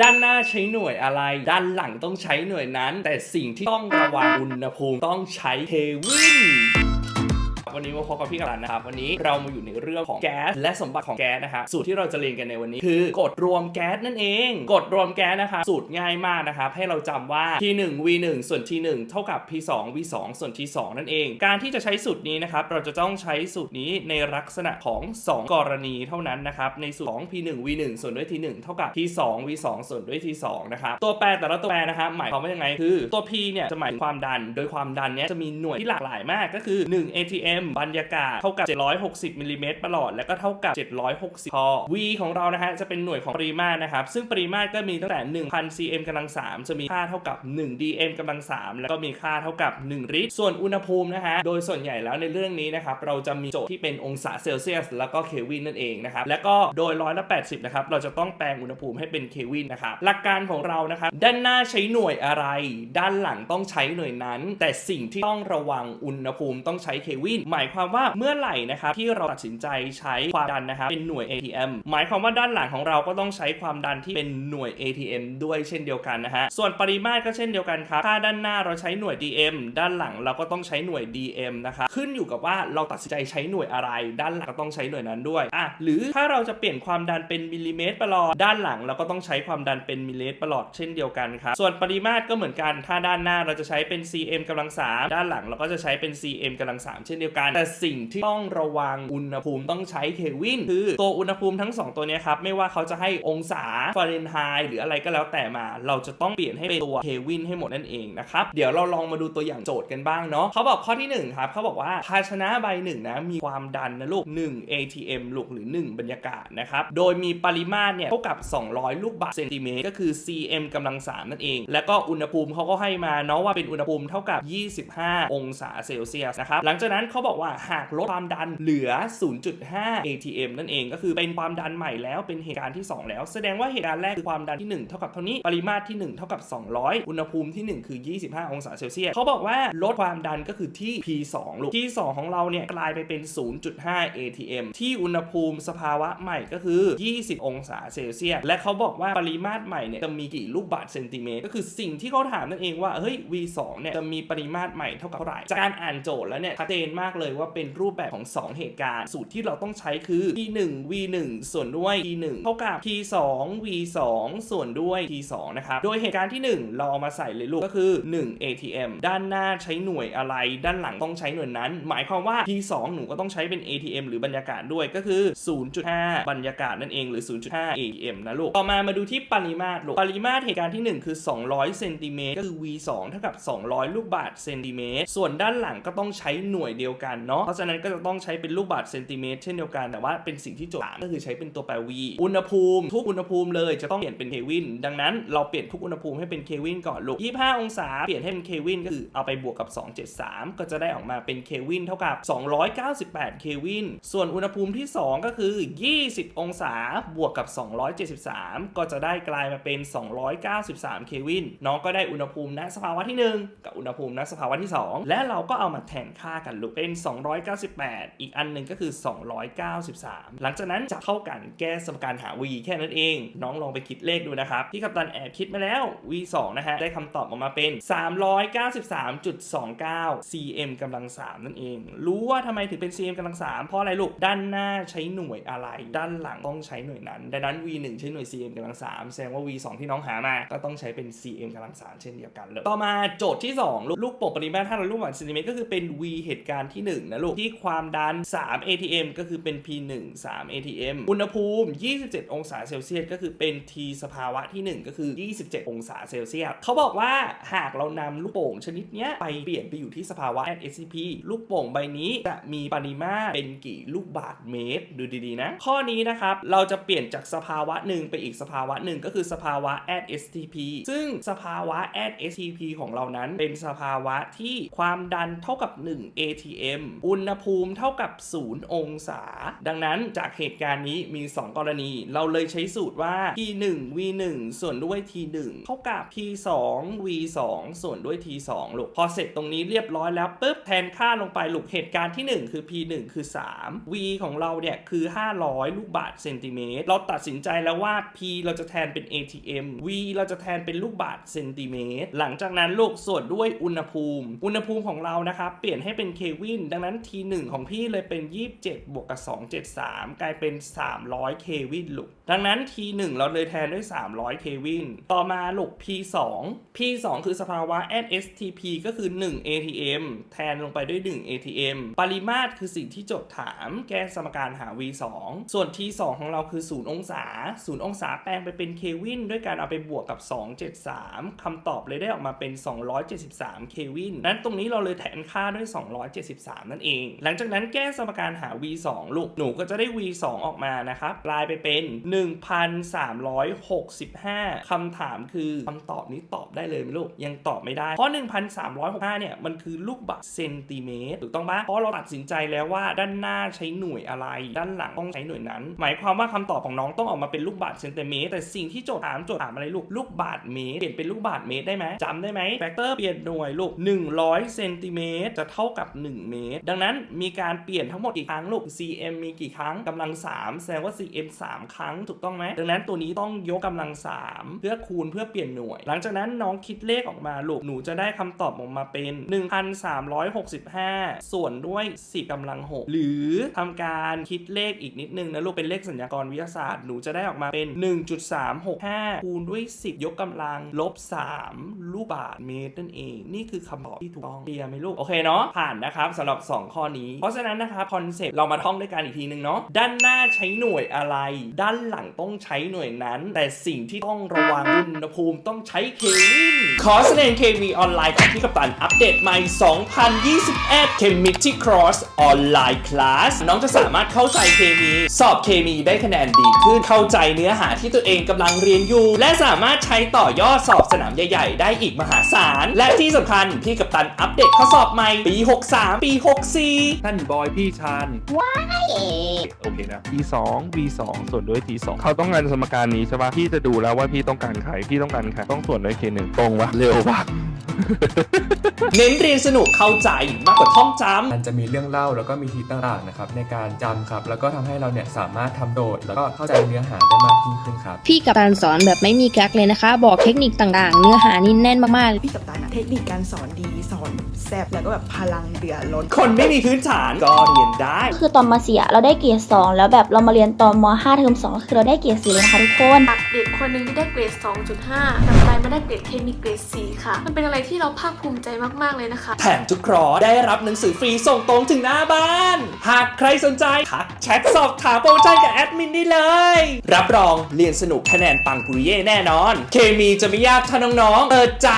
ด้านหน้าใช้หน่วยอะไร ด้านหลังต้องใช้หน่วยนั้น แต่สิ่งที่ต้องระวังอุณหภูมิต้องใช้เทวิน วันนี้มาพบกับพี่กัลนนะครับ วันนี้เรามาอยู่ในเรื่องของแก๊สและสมบัติของแก๊สนะครับสูตรที่เราจะเรียนกันในวันนี้คือกฎรวมแก๊สนั่นเองกฎรวมแก๊สนะคะสูตรง่ายมากนะครับให้เราจำว่า T1 V1 ส่วน T1 เท่ากับ P2 V2 ส่วน T2 นั่นเอง การที่จะใช้สูตรนี้นะครับเราจะต้องใช้สูตรนี้ในลักษณะของ 2 กรณีเท่านั้นนะครับในสูตรของ P1 V1 ส่วนด้วย T1 เท่ากับ P2 V2 ส่วนด้วย T2 นะครับตัวแปรแต่ละตัวแปรนะครับหมายความว่ายังไงคือตัว P เนี่ยจะหมายถึงความดัน โดยความดันเนี้ยจะมีหน่วยที่หลากหลายมากก็คือ 1 atm บรรยากาศเท่ากับ 760มิลลิเมตรประหลอด แล้วก็เท่ากับ 760พอ V ของเรานะฮะจะเป็นหน่วยของปริมาตรนะครับ ซึ่งปริมาตรก็มีตั้งแต่ 1,000 cm กำลัง 3 จะมีค่าเท่ากับ 1 dm กำลัง 3 แล้วก็มีค่าเท่ากับ 1 ลิตร ส่วนอุณหภูมินะฮะ โดยส่วนใหญ่แล้วในเรื่องนี้นะครับ เราจะมีโจทย์ที่เป็นองศาเซลเซียส แล้วก็เควินนั่นเองนะครับ แล้วก็โดยร้อยละ80 นะครับ เราจะต้องแปลงอุณหภูมิให้เป็นเควินนะครับ หลักการของเรานะครับ ด้านหน้าใช้หน่วยอะไร ด้านหลังต้องใช้หน่วยนั้น แต่สิ่งที่ต้องระวังอุณหภูมิต้องใช้เควินหมายความว่าเมื่อไหร่นะครับที่เราตัดสินใจใช้ความดันนะครับเป็นหน่วย ATM หมายความว่าด้านหลังของเราก็ต้องใช้ความดันที่เป็นหน่วย ATM ด้วยเช่นเดียวกันนะฮะส่วนปริมาตรก็เช่นเดียวกันครับถ้าด้านหน้าเราใช้หน่วย DM ด้านหลังเราก็ต้องใช้หน่วย DM นะครับขึ้นอยู่กับว่าเราตัดสินใจใช้หน่วยอะไร ด้านหลังก็ต้องใช้หน่วยนั้นด้วยอะหรือถ้าเราจะเปลี่ยนความดันเป็นมิลลิเมตรประหลอดด้านหลังเราก็ต้องใช้ความดันเป็นมิลลิเมตรประหลอดเช่นเดียวกันครับส่วนปริมาตรก็เหมือนกัน ถ้าด้านหน้าเราจะใช้เป็น cm กำลังสามด้านหลังเราก็จะใช้เป็น cm กำลังสามเช่นเดียวกันแต่สิ่งที่ต้องระวังอุณหภูมิต้องใช้เคลวินคือตัวอุณหภูมิทั้ง 2 ตัวเนี้ยครับ ไม่ว่าเขาจะให้องศาฟาเรนไฮต์หรืออะไรก็แล้วแต่มา เราจะต้องเปลี่ยนให้เป็นตัวเคลวินให้หมดนั่นเองนะครับ เดี๋ยวเราลองมาดูตัวอย่างโจทย์กันบ้างเนาะเขาบอกข้อที่ 1 ครับเขาบอกว่าภาชนะใบหนึ่งนะมีความดันนะลูก 1 atm ลูกหรือ 1 บรรยากาศนะครับโดยมีปริมาตรเนี่ยเท่ากับ 200 ลูกบาศก์เซนติเมตรก็คือ cm กำลัง 3 นั่นเอง แล้วก็อุณหภูมิเขาก็ให้มาเนาะว่าเป็นอุณหภูมิเท่ากับ 25 องศาเซลเซียสนะครับหลังจากนั้นเขาบอกอกว่าหากลดความดันเหลือ 0.5 atm นั่นเองก็คือเป็นความดันใหม่แล้วเป็นเหตุการณ์ที่ 2 แล้ว แสดงว่าเหตุการณ์แรกคือความดันที่ 1 เท่ากับเท่านี้ปริมาตรที่ 1 เท่ากับ 200 อุณหภูมิที่ 1 คือ 25 องศาเซลเซียสเขาบอกว่าลดความดันก็คือที่ P2 ลูก P2 ของเราเนี่ยกลายไปเป็น 0.5 atm ที่อุณหภูมิสภาวะใหม่ก็คือ 20 องศาเซลเซียสและเขาบอกว่าปริมาตรใหม่เนี่ยจะมีกี่ลูกบาศก์เซนติเมตรก็คือสิ่งที่เขาถามนั่นเองว่าเฮ้ย V2 เนี่ยจะมีปริมาตรใหม่เท่ากับเท่าไหร่จากการอ่านโจทย์แล้วเนี่ยชัดเจนมากเลยว่าเป็นรูปแบบของ 2 เหตุการณ์ สูตรที่เราต้องใช้คือ T1 V1 ส่วนด้วย T1 เท่ากับ T2 V2 ส่วนด้วย T2 นะครับ โดยเหตุการณ์ที่ 1 เราเอามาใส่เลยลูกก็คือ 1 ATM ด้านหน้าใช้หน่วยอะไร ด้านหลังต้องใช้หน่วยนั้น หมายความว่า T2 หนูก็ต้องใช้เป็น ATM หรือบรรยากาศด้วยก็คือ 0.5 บรรยากาศนั่นเองหรือ 0.5 ATM นะลูก ต่อมามาดูที่ปริมาตรลูก ปริมาตรเหตุการณ์ที่ 1 คือ 200เซนติเมตรก็คือ V2 เท่ากับ 200 ลูกบาศก์เซนติเมตรส่วนด้านหลังก็ต้องใช้หน่วยเดียวกันเนาะเพราะฉะนั้นก็จะต้องใช้เป็นลูกบาศก์เซนติเมตรเช่นเดียวกันแต่ว่าเป็นสิ่งที่โจทย์ถามก็คือใช้เป็นตัวแปร V อุณหภูมิทุกอุณหภูมิเลยจะต้องเปลี่ยนเป็นเควินดังนั้นเราเปลี่ยนทุกอุณหภูมิให้เป็นเควินก่อนลูก25 องศา เปลี่ยนให้เป็นเควินก็คือเอาไปบวกกับ 273 ก็จะได้ออกมาเป็นเควินเท่ากับ 298เควินส่วนอุณหภูมิที่ 2 ก็คือ 20 องศาบวกกับ 273 ก็จะได้กลายมาเป็น 293เควินน้องก็ได้อุณหภูมิณสภาวะที่ 1 กับอุณหภูมิณสภาวะที่ 2 และเราก็เอามาแทนค่ากันลูกเป็น298 อีกอันหนึ่งก็คือ 293 หลังจากนั้นจะเข้ากันแก้สมการหา v แค่นั้นเอง น้องลองไปคิดเลขดูนะครับ ที่กัปตันแอบคิดมาแล้ว v 2นะฮะ ได้คำตอบออกมาเป็น 393.29 cm กำลัง 3 นั่นเอง รู้ว่าทำไมถึงเป็น cm กำลัง 3 เพราะอะไรลูก ด้านหน้าใช้หน่วยอะไร ด้านหลังต้องใช้หน่วยนั้น ดังนั้น v 1ใช้หน่วย cm กำลัง 3 แสดงว่า v 2ที่น้องหามา ก็ต้องใช้เป็น cm กำลัง 3 เช่นเดียวกันเลย ต่อมาโจทย์ที่ 2 ลูกลูกโป่งปริมาตร500ลูกบาศก์เซนติเมตรก็คือเป็น v เหตุการณ์ที่1นะลูกที่ความดัน 3 atm ก็คือเป็น p 1 3 atm อุณหภูมิ 27 องศาเซลเซียสก็คือเป็น t สภาวะที่ 1 ก็คือ 27 องศาเซลเซียสเขาบอกว่าหากเรานำลูกโป่งชนิดเนี้ยไปเปลี่ยนไปอยู่ที่สภาวะ at SCP ลูกโป่งใบนี้จะมีปริมาตรเป็นกี่ลูกบาศก์เมตร ดูดีๆนะ ข้อนี้นะครับ เราจะเปลี่ยนจากสภาวะหนึ่งไปอีกสภาวะหนึ่งก็คือสภาวะ at STP ซึ่งสภาวะ at STP ของเรานั้นเป็นสภาวะที่ความดันเท่ากับ 1 ATM ATM อุณหภูมิเท่ากับ 0 องศา ดังนั้นจากเหตุการณ์นี้มี 2 กรณี เราเลยใช้สูตรว่า T1 V1 ส่วนด้วย T1 เท่ากับ T2 V2 ส่วนด้วย T2 ลูก พอเสร็จตรงนี้เรียบร้อยแล้วปุ๊บแทนค่าลงไปลูกเหตุการณ์ที่ 1 คือ P1 คือ 3 V ของเราเนี่ยคือ 500 ลูกบาทเซนติเมตร เราตัดสินใจแล้วว่า P เราจะแทนเป็น ATM V เราจะแทนเป็นลูกบาทเซนติเมตร หลังจากนั้นลูกส่วนด้วยอุณหภูมิ อุณหภูมิของเรานะครับ เปลี่ยนให้เป็นเควินดังนั้น T1 ของพี่เลยเป็น 27 บวกกับ 273 กลายเป็น 300 เควินลูก ดังนั้น T1 เราเลยแทนด้วย 300 เควิน ต่อมาลูก P2 P2 คือสภาวะ STP ก็คือ 1 ATM แทนลงไปด้วย 1 ATM ปริมาตรคือสิ่งที่โจทย์ถาม แก้สมการหา V2 ส่วน T2 ของเราคือ 0 องศา 0 องศาแปลงไปเป็นเควินด้วยการเอาไปบวกกับ 273คำตอบเลยได้ออกมาเป็น 273 เควิน นั้นตรงนี้เราเลยแทนค่าด้วย 273นั่นเอง หลังจากนั้นแก้สมการหา V2 ลูก หนูก็จะได้ V2 ออกมานะครับกลายไปเป็น 1,365คำถามคือคำตอบนี้ตอบได้เลยไหมลูก ยังตอบไม่ได้ เพราะ 1,365 เนี่ย มันคือลูกบาศก์เซนติเมตรถูกต้องปะเพราะเราตัดสินใจแล้วว่าด้านหน้าใช้หน่วยอะไร ด้านหลังต้องใช้หน่วยนั้น หมายความว่าคำตอบของน้องต้องออกมาเป็นลูกบาศก์เซนติเมตร แต่สิ่งที่โจทย์ถามโจทย์ถามอะไรลูก ลูกบาศก์เมตร เปลี่ยนเป็นลูกบาศก์เมตรได้ไหมจำได้ไหมแฟกเตอร์เปลี่ยนหน่วยลูก100เซนติเมตรจะเท่ากับ 1 เมตรดังนั้นมีการเปลี่ยนทั้งหมดกี่ครั้งลูก cm มีกี่ครั้งกำลัง 3 แสดงว่า cm 3 ครั้งถูกต้องไหมดังนั้นตัวนี้ต้องยกกำลัง 3 เพื่อคูณเพื่อเปลี่ยนหน่วย หลังจากนั้นน้องคิดเลขออกมาลูกหนูจะได้คำตอบออกมาเป็น 1,365 ส่วนด้วย10กำลัง 6 หรือทำการคิดเลขอีกนิดนึงนะลูกเป็นเลขสัญญากรวิทยาศาสตร์หนูจะได้ออกมาเป็น 1.365 คูณด้วย 10 ยกกำลังลบ 3 ลูกบาศก์เมตรนั่นเอง นี่คือคำตอบที่ถูกต้องเคลียร์ไหมลูกโอเคเนาะผ่านนะครับสำหรับ2 ข้อนี้ เพราะฉะนั้นนะครับคอนเซปต์เรามาท่องด้วยกันอีกทีนึงเนาะด้านหน้าใช้หน่วยอะไร ด้านหลังต้องใช้หน่วยนั้น แต่สิ่งที่ต้องระวังอุณหภูมิต้องใช้เควินคอร์สเรียนเคมีออนไลน์กับพี่กัปตันอัปเดตใหม่ 2021 Chemistry Cross ออนไลน์คลาสน้องจะสามารถเข้าใจเคมี สอบเคมีได้คะแนนดีขึ้นเข้าใจเนื้อหาที่ตัวเองกำลังเรียนอยู่ และสามารถใช้ต่อยอดสอบสนามใหญ่ ๆ ได้อีกมหาศาล และที่สำคัญพี่กัปตันอัปเดตข้อสอบใหม่ปี 63 ปี64ท่านบอยพี่ชานโอเคนะ T2 V2 ส่วนด้วย T2 เขาต้องการสมการนี้ใช่ปะพี่จะดูแล้วว่าพี่ต้องการใครพี่ต้องการใครต้องส่วนด้วย K1 ตรงวะเร็ววะเน้นเรียนสนุกเข้าใจมากกว่าท่องจำมันจะมีเรื่องเล่าแล้วก็มีทีต่างๆนะครับในการจำครับ แล้วก็ทำให้เราเนี่ยสามารถทำโดด แล้วก็เข้าใจเนื้อหาได้มากยิ่งขึ้นครับ พี่กับการสอนแบบไม่มีกักเลยนะคะ บอกเทคนิคต่างๆ เนื้อหานี่แน่นมากๆ พี่กับตันอะเทคนิคการสอนดีสอนแซ่บแล้วก็แบบพลังเหลือล้นคนไม่มีพื้นฐานก็เรียนได้ คือตอนม .4 เราได้เกรด2แล้วแบบเรามาเรียนตอนม .5 เทอม2คือเราได้เกรด4เลยนะคะทุกคนจากเด็กคนหนึ่งที่ได้เกรด 2.5กลับกลายมาได้เกรดเคมีเกรด4ค่ะ มันเป็นอะไรที่เราภาคภูมิใจมากๆเลยนะคะ แถมทุกครอร์สได้รับหนังสือฟรีส่งตรงถึงหน้าบ้าน หากใครสนใจทักแชทสอบถามโปรโมชั่นกับแอดมินได้เลย รับรองเรียนสนุกคะแนนปังปุริเย่แน่นอน เคมีจะไม่ยากถ้าน้องๆเปิดใจ